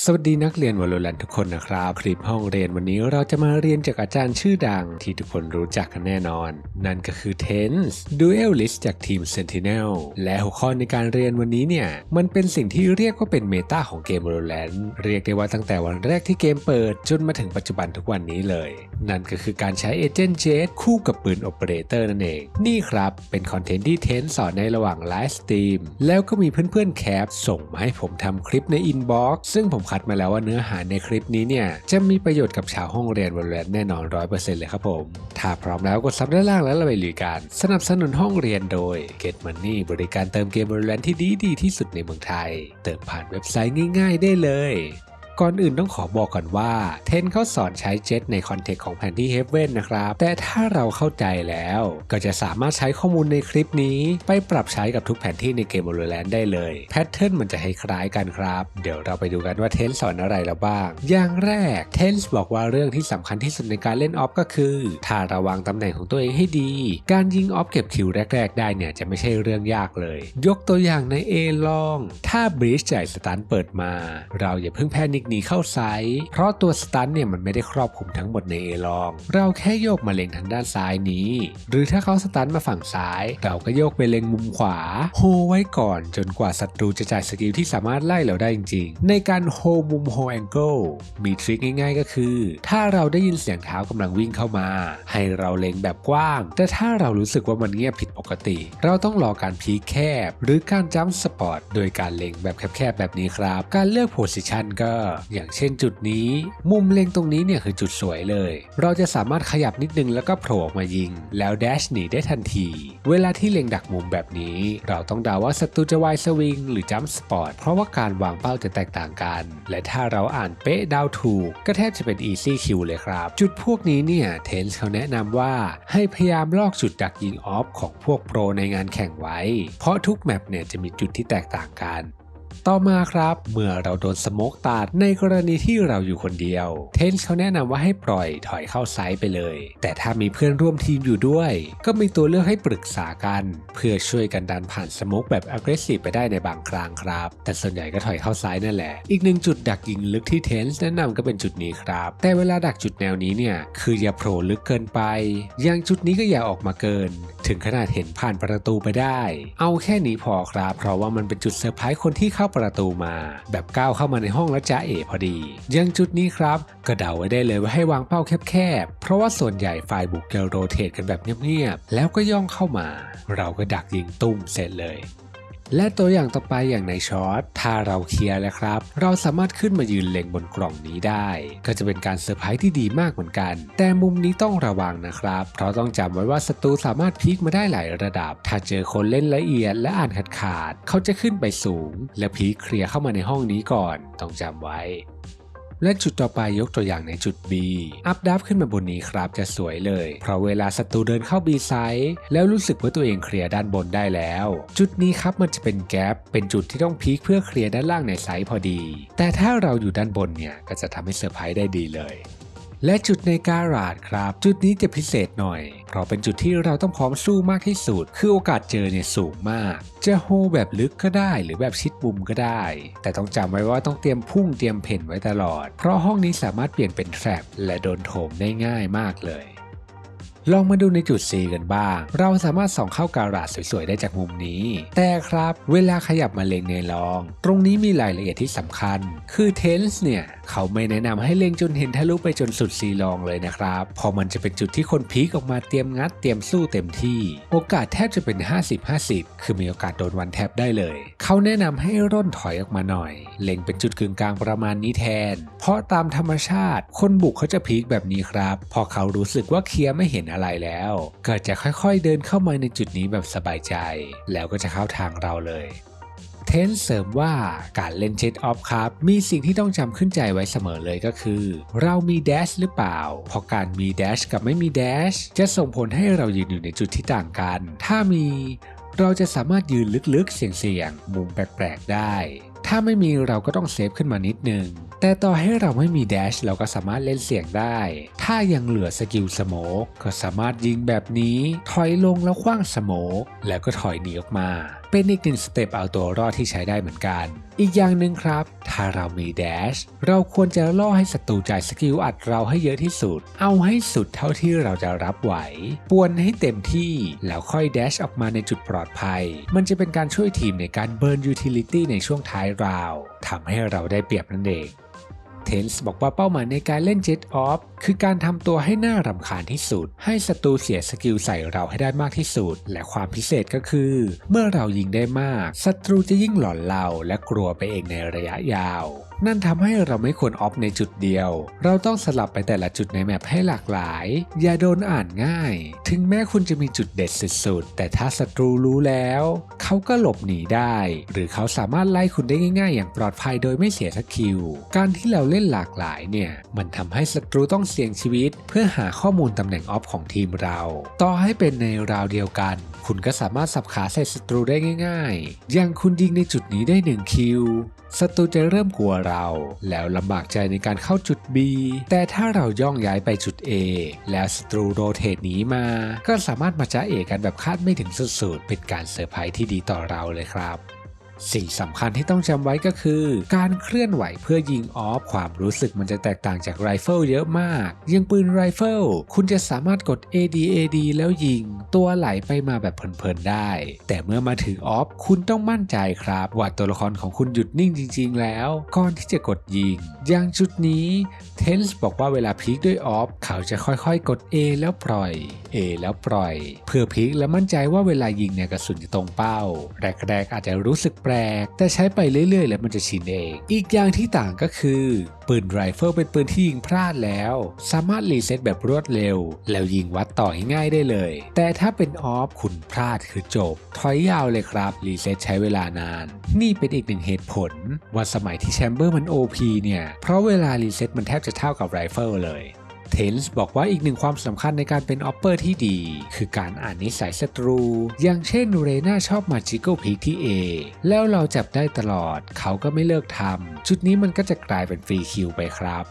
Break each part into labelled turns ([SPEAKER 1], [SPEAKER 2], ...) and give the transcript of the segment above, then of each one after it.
[SPEAKER 1] สวัสดีนักเรียนวอลเลนทุกคนนะครับ คลิปห้องเรียนวันนี้เราจะมาเรียนจากอาจารย์ชื่อดังที่ทุกคนรู้จักกันแน่นอน นั่นก็คือ Tense Duelist จากทีม Sentinel และหัวข้อในการเรียนวันนี้เนี่ย มันเป็นสิ่งที่เรียกว่าเป็นเมตาของเกม Valorant เรียกได้ว่าตั้งแต่วันแรกที่เกมเปิด จนมาถึงปัจจุบันทุกวันนี้เลย นั่นก็คือการใช้เอเจนต์เจตคู่กับปืนโอเปอเรเตอร์นั่นเอง นี่ครับเป็นคอนเทนต์ที่เทนสอนในระหว่างไลฟ์สตรีมแล้วก็มีเพื่อนๆแคปส่งมาให้ผมทำคลิปในอินบ็อกซ์ซึ่งผมคัดมาแล้วว่าเนื้อหาในคลิปนี้เนี่ย จะมีประโยชน์กับชาวห้องเรียนวันแรนแน่นอน100%เลยครับผม ถ้าพร้อมแล้วกดซับด้านล่างแล้วเราไปลุยกัน สนับสนุนห้องเรียนโดย Get Money บริการเติมเกมบริแลนที่ดีดีที่สุดในเมืองไทย เติมผ่านเว็บไซต์ง่าย ๆ ได้เลย ก่อนอื่นต้องขอบอกก่อนว่าเทนเขาสอนใช้เจ็ตในคอนเทกต์ของแผนที่เฮฟเว่นนะครับ แต่ถ้าเราเข้าใจแล้วก็จะสามารถใช้ข้อมูลในคลิปนี้ ไปปรับใช้กับทุกแผนที่ในเกม Valorant ได้เลย แพทเทิร์นมันจะคล้ายกันครับ เดี๋ยวเราไปดูกันว่าเทนสอนอะไรเราบ้าง อย่างแรกเทนบอกว่าเรื่องที่สำคัญที่สุดในการเล่นออฟก็คือถ้าระวังตำแหน่งของตัวเองให้ดี การยิงออฟเก็บคิวแรก ๆ ได้เนี่ยจะไม่ใช่เรื่องยากเลย ยกตัวอย่างในเอลอง ถ้าบริชจ่ายสตันเปิดมา เราอย่าเพิ่งแพนิคหนีเข้าไซด์เพราะตัวสตันเนี่ยมันไม่ได้ครอบคลุมทั้งหมดในเอลอง เราแค่โยกมาเล็งทางด้านซ้ายนี้ หรือถ้าเขาสตันมาฝั่งซ้าย เราก็โยกไปเล็งมุมขวา โฮไว้ก่อนจนกว่าศัตรูจะจ่ายสกิลที่สามารถไล่เราได้จริงๆ ในการโฮมุมโฮแองเกิลมีทริคง่ายๆก็คือ ถ้าเราได้ยินเสียงเท้ากำลังวิ่งเข้ามา ให้เราเล็งแบบกว้าง แต่ถ้าเรารู้สึกว่ามันเงียบผิดปกติ เราต้องรอการพีคแคบ หรือการจัมป์สปอร์ตโดยการเล็งแบบแคบๆแบบนี้ครับ การเลือกโพสิชันก็อย่างเช่นจุดนี้ มุมเล็งตรงนี้เนี่ยคือจุดสวยเลย เราจะสามารถขยับนิดนึงแล้วก็โผล่ออกมายิง แล้วแดชหนีได้ทันที เวลาที่เล็งดักมุมแบบนี้ เราต้องเดาว่าศัตรูจะวายสวิงหรือจัมป์สปอร์ตเพราะว่าการวางเป้าจะแตกต่างกัน และถ้าเราอ่านเป๊ะดาวถูก ก็แทบจะเป็น easy kill เลยครับ จุดพวกนี้เนี่ยเทนส์เขาแนะนำว่าให้พยายามลอกจุดดักยิงออฟของพวกโปรในงานแข่งไว้ เพราะทุกแมปเนี่ยจะมีจุดที่แตกต่างกัน ต่อมาครับเมื่อเราโดนสโมกตัดในกรณีที่เราอยู่คนเดียว เทนส์เขาแนะนำว่าให้ปล่อยถอยเข้าไซส์ไปเลย แต่ถ้ามีเพื่อนร่วมทีมอยู่ด้วย ก็มีตัวเลือกให้ปรึกษากัน เพื่อช่วยกันดันผ่านสโมกแบบ aggressive ไปได้ในบางครั้งครับ แต่ส่วนใหญ่ก็ถอยเข้าซ้ายนั่นแหละ อีกหนึ่งจุดดักยิงลึกที่เทนส์แนะนำก็เป็นจุดนี้ครับ แต่เวลาดักจุดแนวนี้เนี่ยคืออย่าโผล่ลึกเกินไปอย่างจุดนี้ก็อย่าออกมาเกิน ถึงขนาดเห็นผ่านประตูไปได้ เอาแค่นี้พอครับ เพราะว่ามันเป็นจุดเซอร์ไพรส์คนที่เข้าาประตูมา แบบก้าวเข้ามาในห้องแล้วจ้าเอ๋พอดี ยังจุดนี้ครับก็เดาไว้ได้เลยว่าให้วางเป้าแคบๆ เพราะว่าส่วนใหญ่ฝ่ายบุกจะโรเตทกันแบบเงียบๆ แล้วก็ย่องเข้ามา เราก็ดักยิงตุ้มเสร็จเลย และตัวอย่างต่อไปอย่างในช็อตถ้าเราเคลียร์แล้วครับ เราสามารถขึ้นมายืนเล็งบนกล่องนี้ได้ ก็จะเป็นการเซอร์ไพรส์ที่ดีมากเหมือนกัน แต่มุมนี้ต้องระวังนะครับ เพราะต้องจำไว้ว่าศัตรูสามารถพีคมาได้หลายระดับ ถ้าเจอคนเล่นละเอียดและอ่านขาดขาด เขาจะขึ้นไปสูง และพีคเคลียร์เข้ามาในห้องนี้ก่อน ต้องจำไว้ และจุดต่อไปยกตัวอย่างในจุด B อัพดับขึ้นมาบนนี้ครับจะสวยเลย เพราะเวลาศัตรูเดินเข้า B ไซด์แล้วรู้สึกว่าตัวเองเคลียร์ด้านบนได้แล้ว จุดนี้ครับมันจะเป็นแกลบเป็นจุดที่ต้องพีคเพื่อเคลียร์ด้านล่างในไซด์พอดี แต่ถ้าเราอยู่ด้านบนเนี่ยก็จะทำให้เซอร์ไพรส์ได้ดีเลย และจุดในการาดครับ จุดนี้จะพิเศษหน่อย เพราะเป็นจุดที่เราต้องพร้อมสู้มากที่สุด คือโอกาสเจอเนี่ยสูงมาก จะโฮแบบลึกก็ได้หรือแบบชิดมุมก็ได้ แต่ต้องจำไว้ว่าต้องเตรียมพุ่งเตรียมเพ่นไว้ตลอด เพราะห้องนี้สามารถเปลี่ยนเป็นแทรปและโดนโถมได้ง่ายมากเลยลองมาดูในจุด C กันบ้าง เราสามารถส่องเข้าการาดสวยๆ ได้จากมุมนี้ แต่ครับ เวลาขยับมาเลงในลอง ตรงนี้มีรายละเอียดที่สำคัญ คือเทนส์เนี่ยเขาไม่แนะนำให้เล็งจนเห็นทะลุไปจนสุดซีลองเลยนะครับเพอมันจะเป็นจุดที่คนพีคออกมาเตรียมงัดเตรียมสู้เต็มที่ โอกาสแทบจะเป็น 50-50 คือมีโอกาสโดนวันแทบได้เลย เขาแนะนำให้ร่นถอยออกมาหน่อย เล็งเป็นจุดกึ่งกลางประมาณนี้แทน เพราะตามธรรมชาติ คนบุกเขาจะพีคแบบนี้ครับ พอเขารู้สึกว่าเคลียร์ไม่เห็นอะไรแล้วก็จะค่อยๆเดินเข้ามาในจุดนี้แบบสบายใจ แล้วก็จะเข้าทางเราเลย เทนเสริมว่าการเล่นเจ็ตออฟครับ มีสิ่งที่ต้องจำขึ้นใจไว้เสมอเลยก็คือ เรามีแดชหรือเปล่า เพราะการมีแดชกับไม่มีแดชจะส่งผลให้เรายืนอยู่ในจุดที่ต่างกัน ถ้ามีเราจะสามารถยืนลึกๆ เสี่ยงๆ มุมแปลกๆ ได้ ถ้าไม่มีเราก็ต้องเซฟขึ้นมานิดนึง แต่ต่อให้เราไม่มีแดชเราก็สามารถเล่นเสียงได้ ถ้ายังเหลือสกิลสโมกก็สามารถยิงแบบนี้ ถอยลงแล้วคว้างสโมกแล้วก็ถอยหนีออกมา เป็นอีกหนึ่งสเต็ปเอาตัวรอดที่ใช้ได้เหมือนกัน อีกอย่างหนึ่งครับ ถ้าเรามีแดช เราควรจะล่อให้ศัตรูจ่ายสกิลอัดเราให้เยอะที่สุด เอาให้สุดเท่าที่เราจะรับไหว ปวนให้เต็มที่แล้วค่อยแดชออกมาในจุดปลอดภัย มันจะเป็นการช่วยทีมในการเบิร์นยูทิลิตี้ในช่วงท้ายราวทำให้เราได้เปรียบนั่นเอง เทนส์บอกว่าเป้าหมายในการเล่น Jet Off คือการทำตัวให้หน่ารำคาญที่สุด ให้ศัตรูเสียสกิลใส่เราให้ได้มากที่สุด และความพิเศษก็คือ เมื่อเรายิงได้มากศัตรูจะยิ่งหลอนเราและกลัวไปเองในระยะยาวนั่นทำให้เราไม่ควรออฟในจุดเดียว เราต้องสลับไปแต่ละจุดในแมปให้หลากหลาย อย่าโดนอ่านง่าย ถึงแม้คุณจะมีจุดเด็ดสุดๆ แต่ถ้าศัตรูรู้แล้ว เขาก็หลบหนีได้ หรือเขาสามารถไล่คุณได้ง่ายๆ อย่างปลอดภัยโดยไม่เสียสกิล การที่เราเล่นหลากหลายเนี่ย มันทำให้ศัตรูต้องเสี่ยงชีวิต เพื่อหาข้อมูลตำแหน่งออฟของทีมเรา ต่อให้เป็นในราวเดียวกัน คุณก็สามารถสับขาใส่ศัตรูได้ง่าย ๆ อย่างคุณยิงในจุดนี้ได้1คิว ศัตรูจะเริ่มกลัวเรา แล้วลำบากใจในการเข้าจุด B แต่ถ้าเราย่องย้ายไปจุด A แล้วศัตรูโรเทตหนีมา ก็สามารถมาจ้าเอกันแบบคาดไม่ถึงสุดๆ เป็นการเซอร์ไพรส์ที่ดีต่อเราเลยครับ สิ่งสำคัญที่ต้องจำไว้ก็คือ การเคลื่อนไหวเพื่อยิงออฟ ความรู้สึกมันจะแตกต่างจากไรเฟิลเยอะมากยังปืนไรเฟิลคุณจะสามารถกด ADAD แล้วยิง ตัวไหลไปมาแบบเพลินๆได้ แต่เมื่อมาถึงออฟ คุณต้องมั่นใจครับ ว่าตัวละครของคุณหยุดนิ่งจริง ๆ แล้ว ก่อนที่จะกดยิง อย่างจุดนี้เทนส์บอกว่าเวลาพลิกด้วยออฟ เขาจะค่อยๆ กด A แล้วปล่อย A แล้วปล่อย เพื่อพลิกและมั่นใจว่าเวลายิงเนี่ยกระสุนจะตรงเป้าแรกๆอาจจะรู้สึกแปลกแต่ใช้ไปเรื่อยๆ แล้วมันจะชินเอง อีกอย่างที่ต่างก็คือ ปืนไรเฟิลเป็นปืนที่ยิงพลาดแล้ว สามารถรีเซ็ตแบบรวดเร็ว แล้วยิงวัดต่อง่ายได้เลย แต่ถ้าเป็นออฟคุณพลาดคือจบ ถอยยาวเลยครับรีเซ็ตใช้เวลานาน นี่เป็นอีกหนึ่งเหตุผล ว่าสมัยที่แชมเบอร์มัน OP เนี่ย เพราะเวลารีเซ็ตมันแทบจะเท่ากับไรเฟิลเลย เทนส์บอกว่าอีกหนึ่งความสำคัญในการเป็นออปเปอร์ที่ดี คือการอ่านนิสัยศัตรู อย่างเช่นเรน่าชอบมาจิโกพีที่ A แล้วเราจับได้ตลอด เขาก็ไม่เลิกทำจุดนี้มันก็จะกลายเป็นฟรีคิวไปครับ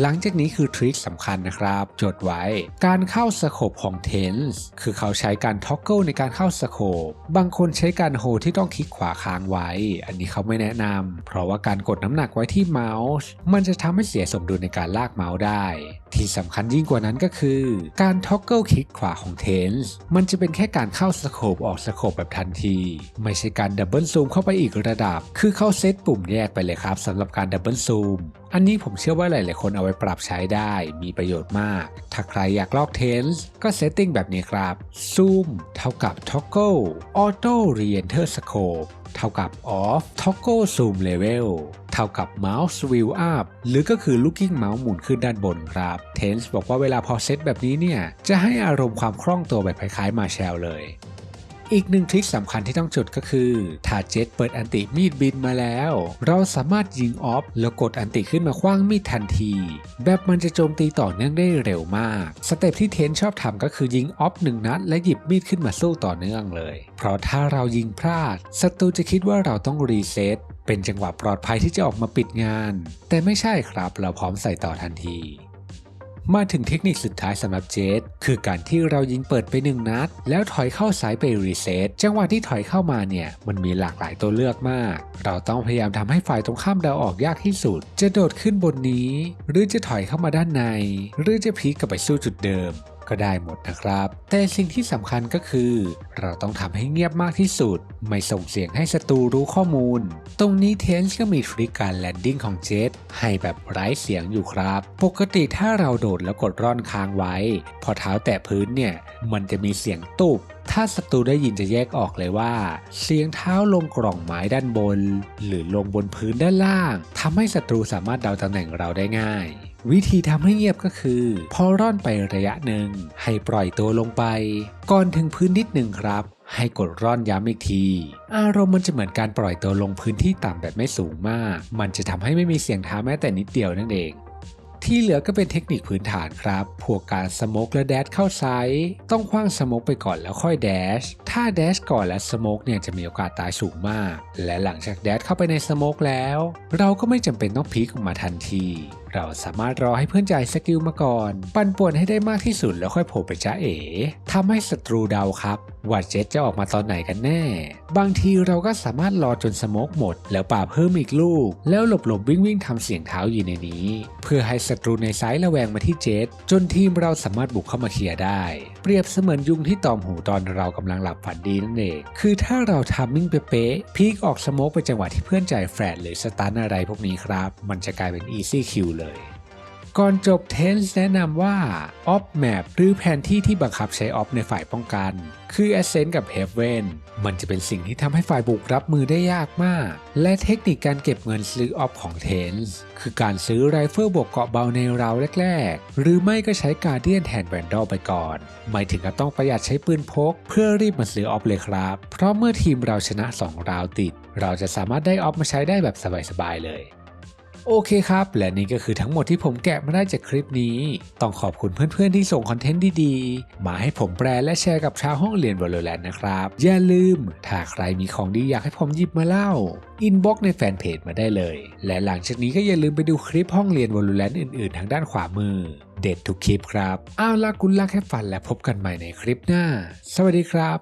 [SPEAKER 1] หลังจากนี้คือทริคสำคัญนะครับ จดไว้ การเข้าสโคปของ Tense คือเขาใช้การท็อกเกิลในการเข้าสโคปบางคนใช้การโฮที่ต้องคลิกขวาค้างไว้ อันนี้เขาไม่แนะนำเพราะว่าการกดน้ำหนักไว้ที่เมาส์ มันจะทำให้เสียสมดุลในการลากเมาส์ได้ ที่สำคัญยิ่งกว่านั้นก็คือ การท็อกเกิลคลิกขวาของ Tense มันจะเป็นแค่การเข้าสโคปออกสโคปแบบทันที ไม่ใช่การดับเบิลซูมเข้าไปอีกระดับ คือเข้าเซตปุ่มแยกไปเลยครับสำหรับการดับเบิลซูมอันนี้ผมเชื่อว่าหลาย ๆ คนเอาไว้ปรับใช้ได้ มีประโยชน์มาก ถ้าใครอยากลอก Tense ก็เซตติ้งแบบนี้ครับ Zoom เท่ากับ Toggle Auto Re-enter Scope เท่ากับ Off Toggle Zoom Level เท่ากับ Mouse Wheel Up หรือก็คือ Looking Mouse หมุนขึ้นด้านบนครับ Tense บอกว่าเวลาพอเซตแบบนี้เนี่ย จะให้อารมณ์ความคล่องตัวแบบคล้ายๆมาแชลเลย อีกหนึ่งทริคสำคัญที่ต้องจดก็คือถ้าเจ็ตเปิดอันติมีดบินมาแล้ว เราสามารถยิงออฟแล้วกดอันติขึ้นมาคว้างมีดทันที แบบมันจะโจมตีต่อเนื่องได้เร็วมาก สเต็ปที่เทนชอบทำก็คือยิงออฟหนึ่งนัดและหยิบมีดขึ้นมาสู้ต่อเนื่องเลย เพราะถ้าเรายิงพลาดศัตรูจะคิดว่าเราต้องรีเซ็ตเป็นจังหวะปลอดภัยที่จะออกมาปิดงาน แต่ไม่ใช่ครับเราพร้อมใส่ต่อทันที มาถึงเทคนิคสุดท้ายสำหรับเจสคือการที่เรายิงเปิดไปหนึ่งนัด แล้วถอยเข้าซ้ายไปรีเซ็ตจังหวะที่ถอยเข้ามาเนี่ยมันมีหลากหลายตัวเลือกมาก เราต้องพยายามทำให้ฝ่ายตรงข้ามเดาออกยากที่สุด จะโดดขึ้นบนนี้ หรือจะถอยเข้ามาด้านใน หรือจะพลิกกลับไปสู้จุดเดิม ก็ได้หมดนะครับ แต่สิ่งที่สำคัญก็คือ เราต้องทำให้เงียบมากที่สุด ไม่ส่งเสียงให้ศัตรูรู้ข้อมูล ตรงนี้เทนส์ก็มีทริคการแลนดิ้งของเจตให้แบบไร้เสียงอยู่ครับ ปกติถ้าเราโดดแล้วกดร่อนค้างไว้ พอเท้าแตะพื้นเนี่ย มันจะมีเสียงตุบ ถ้าศัตรูได้ยินจะแยกออกเลยว่า เสียงเท้าลงกล่องไม้ด้านบน หรือลงบนพื้นด้านล่างทำให้ศัตรูสามารถเดาตำแหน่งเราได้ง่าย วิธีทำให้เงียบก็คือ พอร่อนไประยะหนึ่ง ให้ปล่อยตัวลงไป ก่อนถึงพื้นนิดหนึ่งครับให้กดร่อนย้ำอีกที อารมณ์มันจะเหมือนการปล่อยตัวลงพื้นที่ต่ำแบบไม่สูงมาก มันจะทำให้ไม่มีเสียงเท้าแม้แต่นิดเดียวนั่นเอง ที่เหลือก็เป็นเทคนิคพื้นฐานครับพวกการสโมกและแดชเข้าไซส์ต้องคว้างสโมกไปก่อนแล้วค่อยแดช ถ้าแดชก่อนและสโมกเนี่ยจะมีโอกาสตายสูงมาก และหลังจากแดชเข้าไปในสโมกแล้ว เราก็ไม่จำเป็นต้องพลิกออกมาทันที เราสามารถรอให้เพื่อนจ่ายสกิลมาก่อน ปั่นป่วนให้ได้มากที่สุดแล้วค่อยโผล่ไปจ้าเอ๋ทำให้ศัตรูเดาครับว่าเจ็ตจะออกมาตอนไหนกันแน่ บางทีเราก็สามารถรอจนสโมกหมด แล้วป่าเพิ่มอีกลูก แล้วหลบหลบวิ่งวิ่งทำเสียงเท้าอยู่ในนี้ เพื่อให้ศัตรูในซ้ายระแวงมาที่เจ็ตจนทีมเราสามารถบุกเข้ามาเคลียร์ได้ เปรียบเสมือนยุงที่ตอมหูตอนเรากำลังหลับฝันดีนั่นเองคือถ้าเราทำมิ่งเป๊ะๆพีกออกสโมกไปจังหวะที่เพื่อนจ่ายแฟลตหรือสตันอะไรพวกนี้ครับ มันจะกลายเป็น easy kill เลยก่อนจบเทนส์แนะนำว่า Off Map หรือแผนที่ที่บังคับใช้ Off ในฝ่ายป้องกัน คือ Ascent กับ Heaven มันจะเป็นสิ่งที่ทำให้ฝ่ายบุกรับมือได้ยากมาก และเทคนิคการเก็บเงินซื้อ Off ของ t e n s คือการซื้อไรเฟิลบวกเกาะเบาในราวแรก ๆ หรือไม่ก็ใช้การเดียนแทนแวนดอลไปก่อน ไม่ถึงกับต้องประหยัดใช้ปืนพก เพื่อรีบมาซื้อออฟเลยครับ เพราะเมื่อทีมเราชนะ 2 ราวติด เราจะสามารถได้ออฟมาใช้ได้แบบสบาย ๆ เลย โอเคครับ และนี่ก็คือทั้งหมดที่ผมแกะมาได้จากคลิปนี้ ต้องขอบคุณเพื่อนๆที่ส่งคอนเทนต์ดีๆ มาให้ผมแปลและแชร์กับชาวห้องเรียน Valorant นะครับ อย่าลืม ถ้าใครมีของดีอยากให้ผมหยิบมาเล่า อินบ็อกในแฟนเพจมาได้เลย และหลังจากนี้ก็อย่าลืมไปดูคลิปห้องเรียน Valorant อื่นๆ ทางด้านขวามือ เด็ดทุกคลิปครับ อ้าวลากุลลาแค่ฟันและพบกันใหม่ในคลิปหน้า สวัสดีครับ